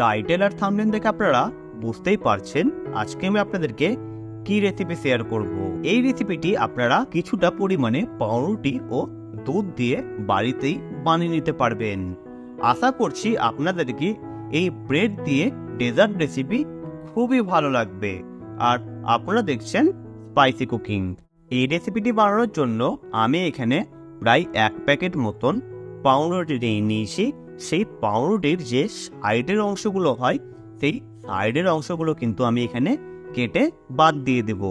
Title আর থামলেন দেখে আপনারা বুঝতেই পারছেন, আজকে আমি আপনাদেরকে কি রেসিপি শেয়ার করব। এই রেসিপিটি আপনারা কিছুটা পরিমাণে পাউরুটি ও দুধ দিয়ে বাড়িতেই বানিয়ে নিতে পারবেন। আশা করছি আপনাদেরকে এই ব্রেড দিয়ে ডেজার্ট রেসিপি খুবই ভালো লাগবে। আর আপনারা দেখছেন স্পাইসি কুকিং এই রেসিপিটি বানানোর জন্য আমি এখানে প্রায় এক প্যাকেট মতন পাউরুটি নিয়ে নিয়েছি। সেই পাউরুটির যে সাইডের অংশগুলো হয়, সেই সাইডের অংশগুলো কিন্তু আমি এখানে কেটে বাদ দিয়ে দেব।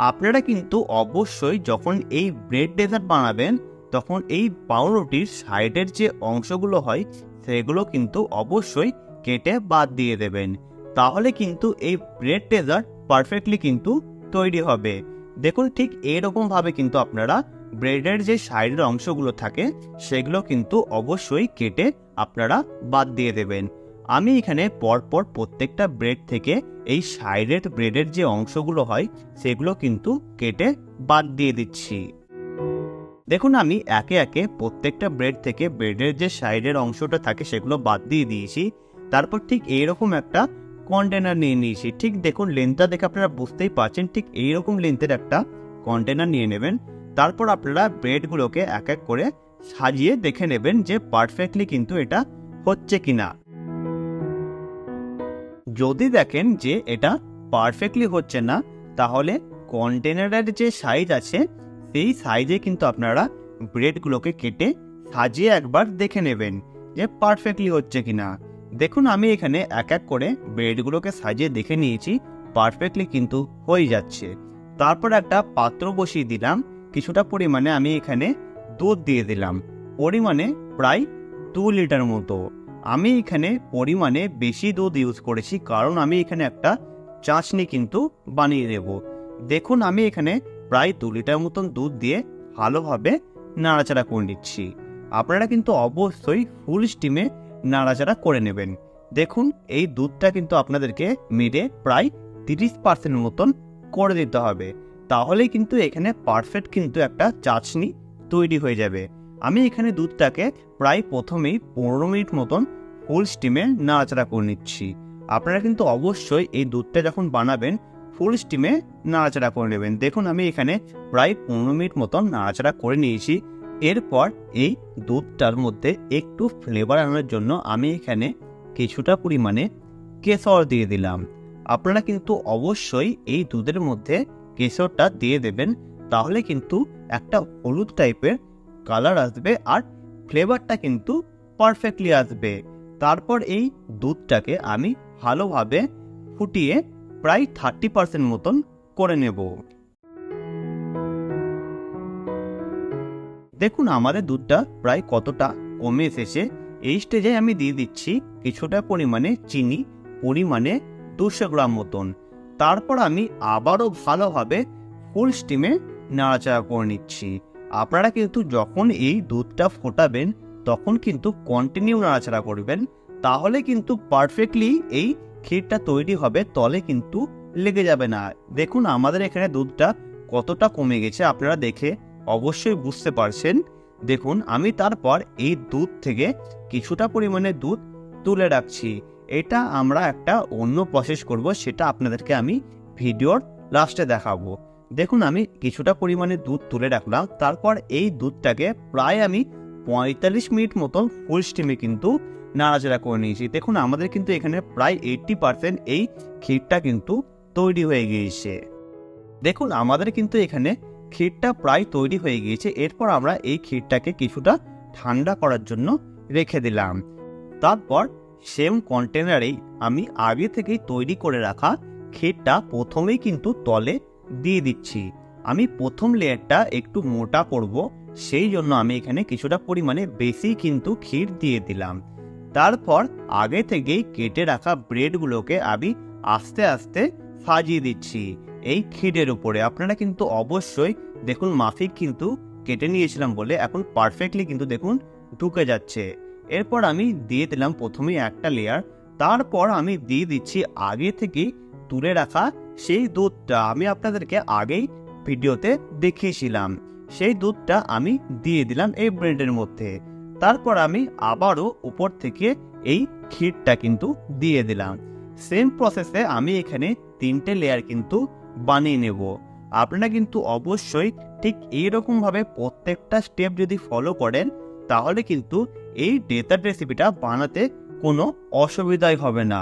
আপনারা কিন্তু অবশ্যই যখন এই ব্রেড ডেজার্ট বানাবেন, তখন এই পাউরুটির সাইডের যে অংশগুলো হয়, সেগুলো কিন্তু অবশ্যই কেটে বাদ দিয়ে দেবেন। তাহলে কিন্তু এই ব্রেড ডেজার্ট পারফেক্টলি কিন্তু তৈরি হবে। দেখুন ঠিক এরকমভাবে কিন্তু আপনারা ব্রেডের যে সাইডের অংশগুলো থাকে, সেগুলো কিন্তু অবশ্যই কেটে আপনারা বাদ দিয়ে দেবেন। আমি এখানে পরপর প্রত্যেকটা ব্রেড থেকে এই সাইডের ব্রেডের যে অংশগুলো হয়, সেগুলো কিন্তু কেটে বাদ দিয়ে দিচ্ছি। দেখুন, আমি একে একে প্রত্যেকটা ব্রেড থেকে ব্রেডের যে সাইডের অংশটা থাকে, সেগুলো বাদ দিয়ে দিয়েছি। তারপর ঠিক এইরকম একটা কন্টেনার নিয়ে নিয়েছি। ঠিক দেখুন লেন্থটা দেখে আপনারা বুঝতেই পারছেন, ঠিক এইরকম লেন্থের একটা কন্টেনার নিয়ে নেবেন। তারপর আপনারা ব্রেডগুলোকে এক এক করে সাজিয়ে দেখে নেবেন যে পারফেক্টলি কিন্তু এটা হচ্ছে কিনা। যদি দেখেন যে এটা পারফেক্টলি হচ্ছে না, তাহলে কন্টেনারের যে সাইজ আছে, সেই সাইজে কিন্তু আপনারা ব্রেডগুলোকে কেটে সাজিয়ে একবার দেখে নেবেন যে পারফেক্টলি হচ্ছে কিনা। দেখুন, আমি এখানে এক এক করে ব্রেডগুলোকে সাজিয়ে দেখে নিয়েছি পারফেক্টলি কিন্তু হয়ে যাচ্ছে। তারপর একটা পাত্র বসিয়ে দিলাম, কিছুটা পরিমাণে আমি এখানে দুধ দিয়ে দিলাম। পরিমাণে প্রায় দু লিটার মতো। আমি এখানে পরিমাণে বেশি দুধ ইউজ করেছি কারণ আমি এখানে একটা চাশনি কিন্তু বানিয়ে দেব। দেখুন, আমি এখানে প্রায় দু লিটার মতন দুধ দিয়ে ভালোভাবে নাড়াচাড়া করে নিচ্ছি। আপনারা কিন্তু অবশ্যই ফুল স্টিমে নাড়াচাড়া করে নেবেন। দেখুন, এই দুধটা কিন্তু আপনাদেরকে মেরে প্রায় তিরিশ পার্সেন্ট মতন করে দিতে হবে। তাহলেই কিন্তু এখানে পারফেক্ট কিন্তু একটা চাশনি তৈরি হয়ে যাবে। আমি এখানে দুধটাকে প্রায় প্রথমেই পনেরো মিনিট মতন ফুল স্টিমে নাড়াচাড়া করে নিচ্ছি। আপনারা কিন্তু অবশ্যই এই দুধটা যখন বানাবেন, ফুল স্টিমে নাড়াচাড়া করে নেবেন। দেখুন, আমি এখানে প্রায় পনেরো মিনিট মতন নাড়াচাড়া করে নিয়েছি। এরপর এই দুধটার মধ্যে একটু ফ্লেভার আনার জন্য আমি এখানে কিছুটা পরিমাণে কেশর দিয়ে দিলাম। আপনারা কিন্তু অবশ্যই এই দুধের মধ্যে কেশরটা দিয়ে দেবেন, তাহলে কিন্তু একটা হলুদ টাইপের কালার আসবে আর ফ্লেভারটা কিন্তু পারফেক্টলি আসবে। তারপর এই দুধটাকে আমি ভালোভাবে ফুটিয়ে প্রায় থার্টি পার্সেন্ট মতন করে নেব। দেখুন, আমাদের দুধটা প্রায় কতটা কমে এসেছে। এই স্টেজে আমি দিয়ে দিচ্ছি কিছুটা পরিমাণে চিনি, পরিমাণে দুশো গ্রাম মতন। তারপর আমি আবারও ভালোভাবে ফুল স্টিমে নাড়াচাড়া করে নিচ্ছি। আপনারা কিন্তু যখন এই দুধটা ফোটাবেন, তখন কিন্তু কন্টিনিউ নাড়াচাড়া করবেন। তাহলে কিন্তু পারফেক্টলি এই ক্ষীরটা তৈরি হবে, তলে কিন্তু লেগে যাবে না। দেখুন, আমাদের এখানে দুধটা কতটা কমে গেছে, আপনারা দেখে অবশ্যই বুঝতে পারছেন। দেখুন, আমি তারপর এই দুধ থেকে কিছুটা পরিমাণে দুধ তুলে রাখছি। এটা আমরা একটা অন্য প্রসেস করব, সেটা আপনাদেরকে আমি ভিডিওর লাস্টে দেখাবো। দেখুন, আমি কিছুটা পরিমাণে দুধ তুলে রাখলাম। তারপর এই দুধটাকে প্রায় আমি পঁয়তাল্লিশ মিনিট মতন ফুল স্টিমে কিন্তু নাড়াচাড়া করে নিয়েছি। দেখুন, আমাদের কিন্তু এখানে প্রায় এইট্টি পার্সেন্ট এই ক্ষীরটা কিন্তু তৈরি হয়ে গিয়েছে। দেখুন, আমাদের কিন্তু এখানে ক্ষীরটা প্রায় তৈরি হয়ে গিয়েছে। এরপর আমরা এই ক্ষীরটাকে কিছুটা ঠান্ডা করার জন্য রেখে দিলাম। তারপর সেম কন্টেনারেই আমি আগে থেকেই তৈরি করে রাখা ক্ষীরটা প্রথমেই কিন্তু তলে দিয়ে দিচ্ছি। আমি প্রথম লেয়ারটা একটু মোটা করব, সেই জন্য আমি এখানে কিছুটা পরিমাণে বেশি কিন্তু ক্ষীর দিয়ে দিলাম। তারপর আগে থেকেই কেটে রাখা ব্রেডগুলোকে আমি আস্তে আস্তে সাজিয়ে দিচ্ছি এই ক্ষীরের উপরে। আপনারা কিন্তু অবশ্যই দেখুন মাফিক কিন্তু কেটে নিয়েছিলাম বলে এখন পারফেক্টলি কিন্তু দেখুন ঢুকে যাচ্ছে। এরপর আমি দিয়ে দিলাম প্রথমেই একটা লেয়ার তারপর আমি দিয়ে দিচ্ছি আগে থেকেই তুলে রাখা সেই দুধটা আমি আপনাদেরকে আগেই ভিডিওতে দেখিয়েছিলাম। সেই দুধটা আমি দিয়ে দিলাম এই ব্রেডের মধ্যে। তারপর আমি আবারও উপর থেকে এই ক্ষীরটা কিন্তু দিয়ে দিলাম। সেম প্রসেসে আমি এখানে তিনটে লেয়ার কিন্তু বানিয়ে নেব। আপনারা কিন্তু অবশ্যই ঠিক এইরকমভাবে প্রত্যেকটা স্টেপ যদি ফলো করেন, তাহলে কিন্তু এই ডেজার্ট রেসিপিটা বানাতে কোনো অসুবিধাই হবে না।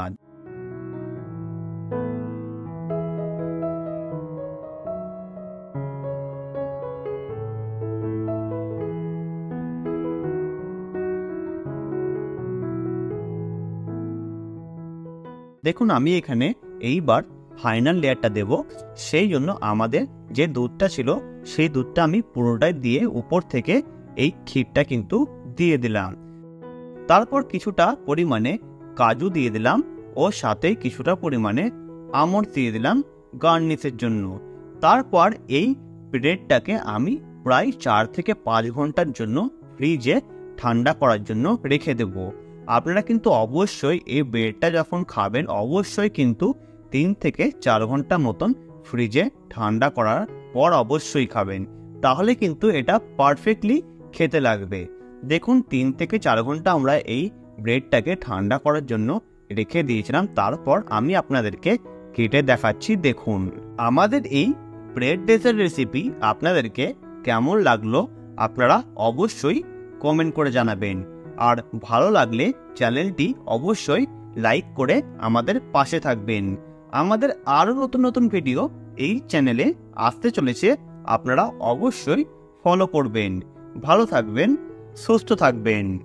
দেখুন, আমি এখানে এইবার ফাইনাল লেয়ারটা দেব। সেই জন্য আমাদের যে দুধটা ছিল, সেই দুধটা আমি পুরোটাই দিয়ে উপর থেকে এই ক্ষীরটা কিন্তু দিয়ে দিলাম। তারপর কিছুটা পরিমাণে কাজু দিয়ে দিলাম ও সাথে কিছুটা পরিমাণে আমন্ড দিয়ে দিলাম গার্নিশের জন্য। তারপর এই ব্রেডটাকে আমি প্রায় চার থেকে পাঁচ ঘণ্টার জন্য ফ্রিজে ঠান্ডা করার জন্য রেখে দেব। আপনারা কিন্তু অবশ্যই এই ব্রেডটা যখন খাবেন, অবশ্যই কিন্তু তিন থেকে চার ঘণ্টা মতন ফ্রিজে ঠান্ডা করার পর অবশ্যই খাবেন। তাহলে কিন্তু এটা পারফেক্টলি খেতে লাগবে। দেখুন, তিন থেকে চার ঘণ্টা আমরা এই ব্রেডটাকে ঠান্ডা করার জন্য রেখে দিয়েছিলাম। তারপর আমি আপনাদেরকে কেটে দেখাচ্ছি, দেখুন। আমাদের এই ব্রেড ডেসের রেসিপি আপনাদেরকে কেমন লাগল আপনারা অবশ্যই কমেন্ট করে জানাবেন। আর ভালো লাগলে চ্যানেলটি অবশ্যই লাইক করে আমাদের পাশে থাকবেন। আমাদের আরও নতুন নতুন ভিডিও এই চ্যানেলে আসতে চলেছে, আপনারা অবশ্যই ফলো করবেন। ভালো থাকবেন, সুস্থ থাকবেন।